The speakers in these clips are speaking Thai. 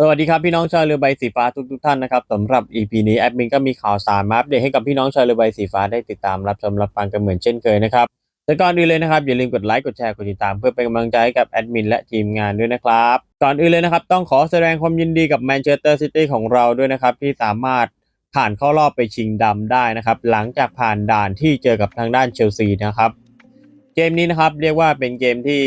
สวัสดีครับพี่น้องชาวเรือใบสีฟ้าทุกทุกๆท่านนะครับสำหรับ EP นี้แอดมินก็มีข่าวสารมาอัปเดตให้กับพี่น้องชาวเรือใบสีฟ้าได้ติดตามรับชมรับฟังกันเหมือนเช่นเคยนะครับแต่ก่อนอื่นเลยนะครับอย่าลืมกดไลค์กดแชร์กดติดตามเพื่อเป็นกำลังใจให้กับแอดมินและทีมงานด้วยนะครับก่อนอื่นเลยนะครับต้องขอแสดงความยินดีกับแมนเชสเตอร์ซิตี้ของเราด้วยนะครับที่สามารถผ่านเข้ารอบไปชิงดำได้นะครับหลังจากผ่านด่านที่เจอกับทางด้านเชลซีนะครับเกมนี้นะครับเรียกว่าเป็นเกมที่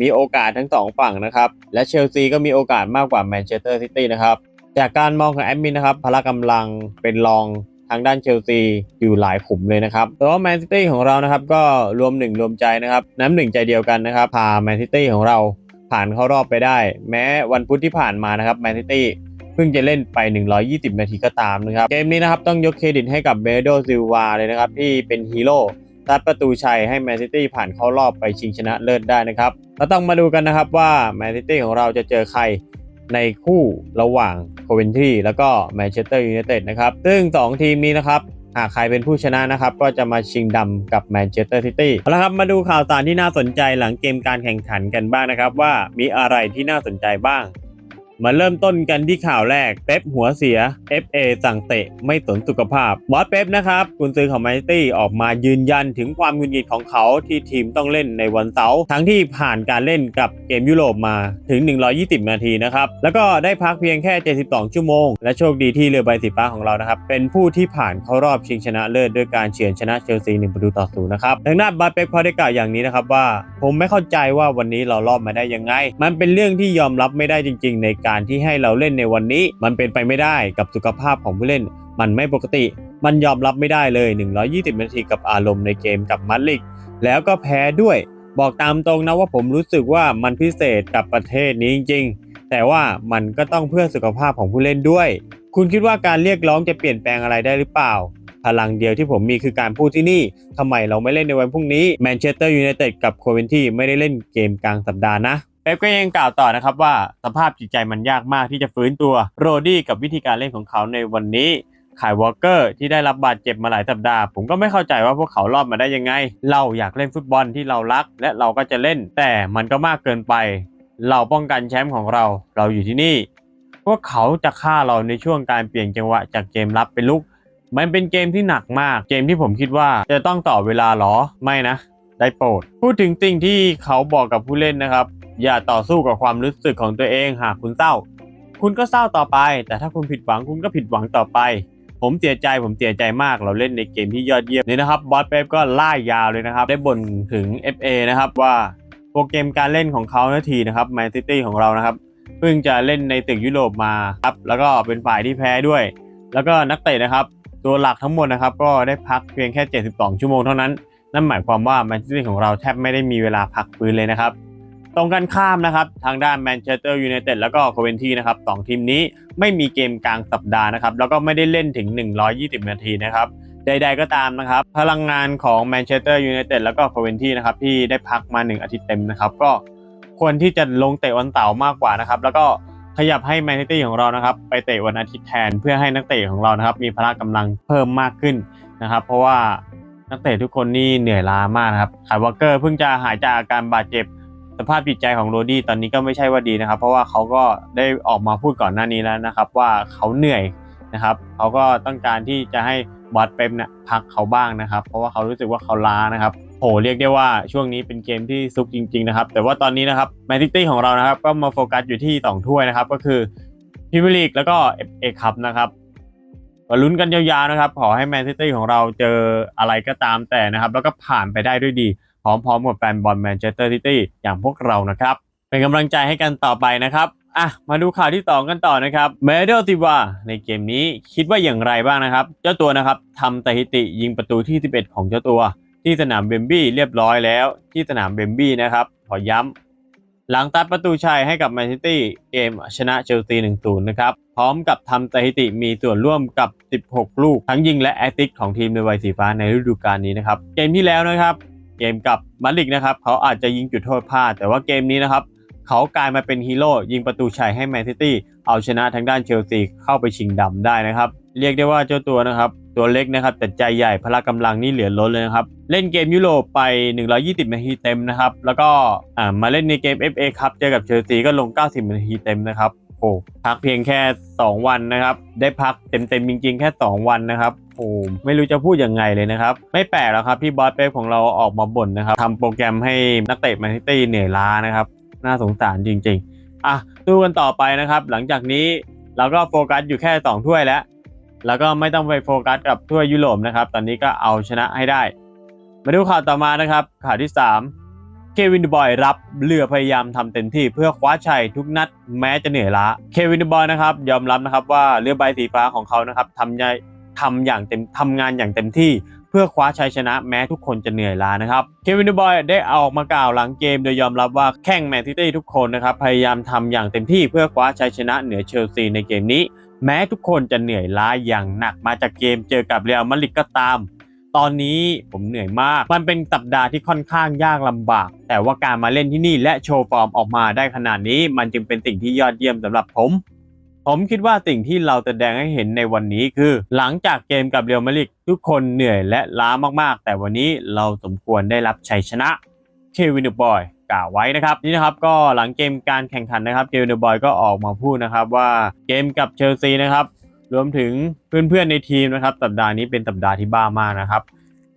มีโอกาสทั้งสองฝั่งนะครับ และเชลซีก็มีโอกาสมากกว่าแมนเชสเตอร์ซิตี้นะครับ จากการมองของแอดมินนะครับพละกำลังเป็นรองทางด้านเชลซีอยู่หลายขุมเลยนะครับแต่ว่าแมนซิตี้ของเรานะครับก็รวมหนึ่งรวมใจนะครับน้ำหนึ่งใจเดียวกันนะครับพาแมนซิตี้ของเราผ่านเข้ารอบไปได้ แม้วันพุธที่ผ่านมานะครับแมนซิตี้เพิ่งจะเล่นไป 120 นาทีก็ตามนะครับ เกมนี้นะครับต้องยกเครดิตให้กับเบโดซิลวาเลยนะครับ ที่เป็นฮีโร่ ซัดประตูชัยให้แมนซิตี้ผ่านเข้ารอบไปชิงชนะเลิศได้นะครับเราต้องมาดูกันนะครับว่าแมนซิตี้ของเราจะเจอใครในคู่ระหว่างโคเวนทรีแล้วก็แมนเชสเตอร์ยูไนเต็ดนะครับ ซึ่ง 2 ทีมนี้นะครับ หากใครเป็นผู้ชนะนะครับ ก็จะมาชิงดำกับแมนเชสเตอร์ซิตี้เอาละครับมาดูข่าวสารที่น่าสนใจหลังเกมการแข่งขันกันบ้างนะครับ ว่ามีอะไรที่น่าสนใจบ้าง มาเริ่มต้นกันที่ข่าวแรก เป๊ปหัวเสีย FA สั่งเตะไม่สนสุขภาพบอสเป๊ปนะครับกุนซือของแมนซิตี้ออกมายืนยันถึงความหงุดหงิดของเขาที่ทีมต้องเล่นในวันเสาร์ทั้งที่ผ่านการเล่นกับเกมยุโรปมาถึง 120 นาทีนะครับ แล้วก็ได้พักเพียงแค่ 72 ชั่วโมง และโชคดีที่เรือใบสีฟ้าของเรานะครับ เป็นผู้ที่ผ่านเข้ารอบชิงชนะเลิศด้วยการเฉือนชนะเชลซี1ประตูต่อศูนย์นะครับทางด้านบอสเป๊ปเขาได้กล่าวอย่างนี้นะครับว่า ผมไม่เข้าใจว่าวันนี้เรารอบมาได้ยังไง มันเป็นเรื่องที่ยอมรับไม่ได้จริง ๆ ในการการที่ให้เราเล่นในวันนี้ มันเป็นไปไม่ได้กับสุขภาพของผู้เล่น มันไม่ปกติ มันยอมรับไม่ได้เลย 120 นาทีกับอารมณ์ในเกมกับมัดลิก แล้วก็แพ้ด้วย บอกตามตรงนะว่าผมรู้สึกว่ามันพิเศษกับประเทศนี้จริงๆ แต่ว่ามันก็ต้องเพื่อสุขภาพของผู้เล่นด้วย คุณคิดว่าการเรียกร้องจะเปลี่ยนแปลงอะไรได้หรือเปล่าพลังเดียวที่ผมมีคือการพูดที่นี่ ทำไมเราไม่เล่นในวันพรุ่งนี้แมนเชสเตอร์ยูไนเต็ดกับโคเวนที่ไม่ได้เล่นเกมกลางสัปดาห์นะ เป๊ปก็ยังกล่าวต่อนะครับว่าสภาพจิตใจมันยากมากที่จะฟื้นตัวโรดี้กับวิธีการเล่นของเขาในวันนี้ขายวอลเกอร์ที่ได้รับบาดเจ็บมาหลายสัปดาห์ ผมก็ไม่เข้าใจว่าพวกเขารอดมาได้ยังไง เราอยากเล่นฟุตบอลที่เรารัก และเราก็จะเล่น แต่มันก็มากเกินไป เราป้องกันแชมป์ของเรา เราอยู่ที่นี่ พวกเขาจะฆ่าเราในช่วงการเปลี่ยนจังหวะจากเกมรับเป็นลุก มันเป็นเกมที่หนักมาก เกมที่ผมคิดว่าจะต้องต่อเวลาหรอ ไม่นะ ได้โปรด พูดถึงสิ่งที่เขาบอกกับผู้เล่นนะครับ อย่าต่อสู้กับความรู้สึกของตัวเองหากคุณเศร้า คุณก็เศร้าต่อไป แต่ถ้าคุณผิดหวังคุณก็ผิดหวังต่อไป ผมเสียใจผมเสียใจมากเราเล่นในเกมที่ยอดเยี่ยมนี่นะครับบอสเป๊ปก็ล่ายาวเลยนะครับ ได้บ่นถึง FA นะครับว่าโปรแกรมการเล่นของเขานาทีนะครับแมนซิตี้ของเรานะครับเพิ่งจะเล่นในตึกยุโรปมาครับแล้วก็เป็นฝ่ายที่แพ้ด้วย แล้วก็นักเตะนะครับ ตัวหลักทั้งหมดนะครับ ก็ได้พักเพียงแค่ 72 ชั่วโมงเท่านั้น นั่นหมายความว่าแมนซิตี้ของเราแทบไม่ได้มีเวลาพักฟื้นเลยนะครับ ตรงกันข้ามนะครับ ทางด้านแมนเชสเตอร์ยูไนเต็ดแล้วก็โคเวนทีนะครับสองทีมนี้ไม่มีเกมกลางสัปดาห์นะครับ แล้วก็ไม่ได้เล่นถึง 120 นาทีนะครับใดๆก็ตามนะครับ พลังงานของแมนเชสเตอร์ยูไนเต็ดแล้วก็โคเวนทีนะครับที่ได้พักมา 1 อาทิตย์เต็มนะครับ ก็ควรที่จะลงเตะวันเสาร์มากกว่านะครับ แล้วก็ขยับให้แมนซิตี้ของเรานะครับ ไปเตะวันอาทิตย์แทนเพื่อให้นักเตะของเรานะครับ มีพละกำลังเพิ่มมากขึ้นนะครับ เพราะว่านักเตะทุกคนนี่เหนื่อยล้ามากนะครับขายวอเกอร์เพิ่งจะหายจากอาการบาดเจ็บ สภาพจิตใจของโรดี้ตอนนี้ก็ไม่ใช่ว่าดีนะครับ เพราะว่าเขาก็ได้ออกมาพูดก่อนหน้านี้แล้วนะครับ ว่าเขาเหนื่อยนะครับเขาก็ต้องการที่จะให้บอสเป๊ปเนี่ยพักเขาบ้างนะครับ เพราะว่าเขารู้สึกว่าเขาล้านะครับโหเรียกได้ว่าช่วงนี้เป็นเกมที่ซุกจริง ๆ นะครับ แต่ว่าตอนนี้นะครับแมนซิตี้ของเรานะครับ ก็มาโฟกัสอยู่ที่สองถ้วยนะครับ ก็คือพรีเมียร์ลีกแล้วก็เอคัพนะครับก็ลุ้นกันยาวๆนะครับ ขอให้แมนซิตี้ของเราเจออะไรก็ตามแต่นะครับ แล้วก็ผ่านไปได้ด้วยดี พร้อมๆกับแฟนบอลแมนเชสเตอร์ซิตี้อย่างพวกเรานะครับ เป็นกำลังใจให้กันต่อไปนะครับอะมาดูข่าวที่ต่อกันต่อนะครับเมเดลติวาในเกมนี้คิดว่าอย่างไรบ้างนะครับ เจ้าตัวนะครับทำสถิติยิงประตูที่ 11 ของเจ้าตัว ที่สนามเบมบี้เรียบร้อยแล้ว ที่สนามเบมบี้นะครับขอย้ำหลังตัดประตูชัยให้กับแมนซิตี้เกมชนะเชลซี1-0นะครับพร้อมกับทำสถิติมีส่วนร่วมกับ 16 ลูก ทั้งยิงและแอสซิสต์ของทีมในวัยสีฟ้าในฤดูกาลนี้นะครับเกมที่แล้วนะครับ เกมกับมาดริดนะครับเขาอาจจะยิงจุดโทษพลาด แต่ว่าเกมนี้นะครับเขากลายมาเป็นฮีโร่ยิงประตูชัยให้แมนซิตี้เอาชนะทางด้านเชลซีเข้าไปชิงดำได้นะครับ เรียกได้ว่าเจ้าตัวนะครับ ตัวเล็กนะครับแต่ใจใหญ่พละกำลังนี่เหลือล้นเลยนะครับ เล่นเกมยุโรปไป 120 นาทีเต็มนะครับ แล้วก็มาเล่นในเกม FA ครับเจอกับเชลซีก็ลง 90 นาทีเต็มนะครับ โหหพักเพียงแค่ 2 วันนะครับ ได้พักเต็มๆจริงๆ แค่ 2 วันนะครับโอ้ไม่รู้จะพูดยังไงเลยนะครับ ไม่แปลกแล้วครับที่บอสเป๊ปของเราออกมาบ่นนะครับทำโปรแกรมให้นักเตะแมนซิตี้เหนื่อยล้านะครับ น่าสงสารจริงๆอะดูกันต่อไปนะครับ หลังจากนี้เราก็โฟกัสอยู่แค่ 2 ถ้วยแล้ว แล้วก็ไม่ต้องไปโฟกัสกับถ้วยยุโรปนะครับ ตอนนี้ก็เอาชนะให้ได้ มาดูข่าวต่อมานะครับ ข่าวที่ 3 เควินดบอยรับเรือพยายามทำเต็มที่เพื่อคว้าชัยทุกนัดแม้จะเหนื่อยล้า เควินดบอยนะครับยอมรับนะครับว่าเรือใบสีฟ้าของเขานะครับทำใหญ่ทำอย่างเต็มทำงานอย่างเต็มที่เพื่อคว้าชัยชนะแม้ทุกคนจะเหนื่อยล้านะครับเควินดบอยได้ออกมากล่าวหลังเกม โดยยอมรับว่าแข่งแมนซิตี้ทุกคนนะครับพยายามทำอย่างเต็มที่เพื่อคว้าชัยชนะเหนือเชลซีในเกมนี้ แม้ทุกคนจะเหนื่อยล้าอย่างหนักมาจากเกมเจอกับเรอัลมาดริดก็ตาม ตอนนี้ผมเหนื่อยมาก มันเป็นสัปดาห์ที่ค่อนข้างยากลำบาก แต่ว่าการมาเล่นที่นี่และโชว์ฟอร์มออกมาได้ขนาดนี้ มันจึงเป็นสิ่งที่ยอดเยี่ยมสำหรับผม ผมคิดว่าสิ่งที่เราแสดงให้เห็นในวันนี้คือ หลังจากเกมกับเรอัลมาดริดทุกคนเหนื่อยและล้ามากๆ แต่วันนี้เราสมควรได้รับชัยชนะเควินบอยกล่าวไว้นะครับนี่นะครับก็หลังเกมการแข่งขันนะครับเควินเดบอยก็ออกมาพูดนะครับว่าเกมกับเชลซีนะครับ รวมถึงเพื่อนๆในทีมนะครับสัปดาห์นี้เป็นสัปดาห์ที่บ้ามากนะครับ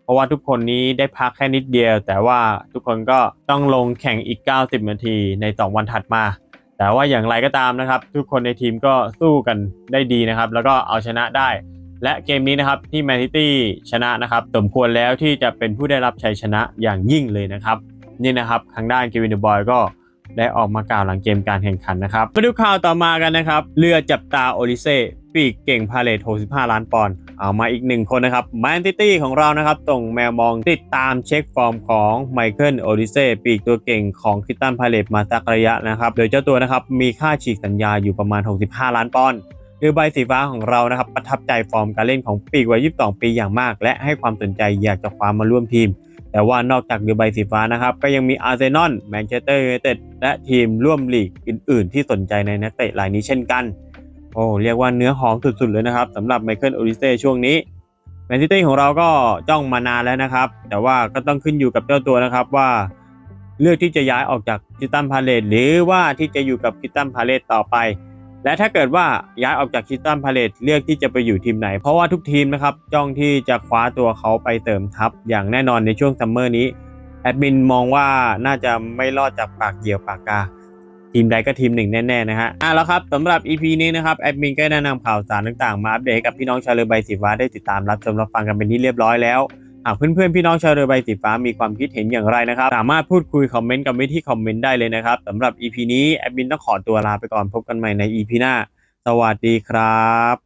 เพราะว่าทุกคนนี้ได้พักแค่นิดเดียว แต่ว่าทุกคนก็ต้องลงแข่งอีก 90 นาทีใน 2 วันถัดมา แต่ว่าอย่างไรก็ตามนะครับ ทุกคนในทีมก็สู้กันได้ดีนะครับ แล้วก็เอาชนะได้ และเกมนี้นะครับที่แมนซิตี้ชนะนะครับสมควรแล้วที่จะเป็นผู้ได้รับชัยชนะอย่างยิ่งเลยนะครับนี่นะครับทางด้านเควินเดบอยก็ได้ออกมากล่าวหลังเกมการแข่งขันนะครับมาดูข่าวต่อมากันนะครับ เรือจับตาโอลิเซ่ ปีกเก่งพาเลท65 ล้านปอนด์เอามาอีกหนึ่งคนนะครับแมนซิตี้ของเรานะครับส่งแมวมองติดตามเช็คฟอร์มของไมเคิลโอลิเซปีกตัวเก่งของคริสตันพาเลตมาสักระยะนะครับ โดยเจ้าตัวนะครับมีค่าฉีกสัญญาอยู่ประมาณ 65 ล้านปอนด์เรือใบสีฟ้าของเรานะครับประทับใจฟอร์มการเล่นของปีกวัย 22 ปีอย่างมาก และให้ความสนใจอยากจะคว้ามาร่วมทีม แต่ว่านอกจากเรือใบสีฟ้านะครับ ก็ยังมีอาร์เซนอลแมนเชสเตอร์ยูไนเต็ดและทีมร่วมลีกอื่น ๆ ที่สนใจในนักเตะรายนี้เช่นกัน โอ้เรียกว่าเนื้อหอมสุดๆเลยนะครับสำหรับไมเคิลโอลิเซ่ช่วงนี้แมนซิตี้ของเราก็จ้องมานานแล้วนะครับ แต่ว่าก็ต้องขึ้นอยู่กับเจ้าตัวนะครับว่า เลือกที่จะย้ายออกจากคิสตันพาเลตหรือว่าที่จะอยู่กับคิสตันพาเลตต่อไป และถ้าเกิดว่าย้ายออกจากคิสตันพาเลตเลือกที่จะไปอยู่ทีมไหน เพราะว่าทุกทีมนะครับจ้องที่จะคว้าตัวเขาไปเติมทัพอย่างแน่นอนในช่วงซัมเมอร์นี้แอดมินมองว่าน่าจะไม่รอดจากปากเหยี่ยวปากกา ทีมใดก็ทีมหนึ่งแน่ๆนะฮะอะแล้วครับสำหรับ EP นี้นะครับแอดมินก็ได้นำข่าวสารต่างๆ มาอัปเดตให้กับพี่น้องชาวเรือใบสีฟ้าได้ติดตามรับชมรับฟังกันเป็นที่เรียบร้อยแล้วหากเพื่อนๆพี่น้องชาวเรือใบสีฟ้ามีความคิดเห็นอย่างไรนะครับ สามารถพูดคุยคอมเมนต์กันไว้ที่คอมเมนต์ได้เลยนะครับสำหรับ EP นี้แอดมินต้องขอตัวลาไปก่อนพบกันใหม่ใน EP หน้า สวัสดีครับ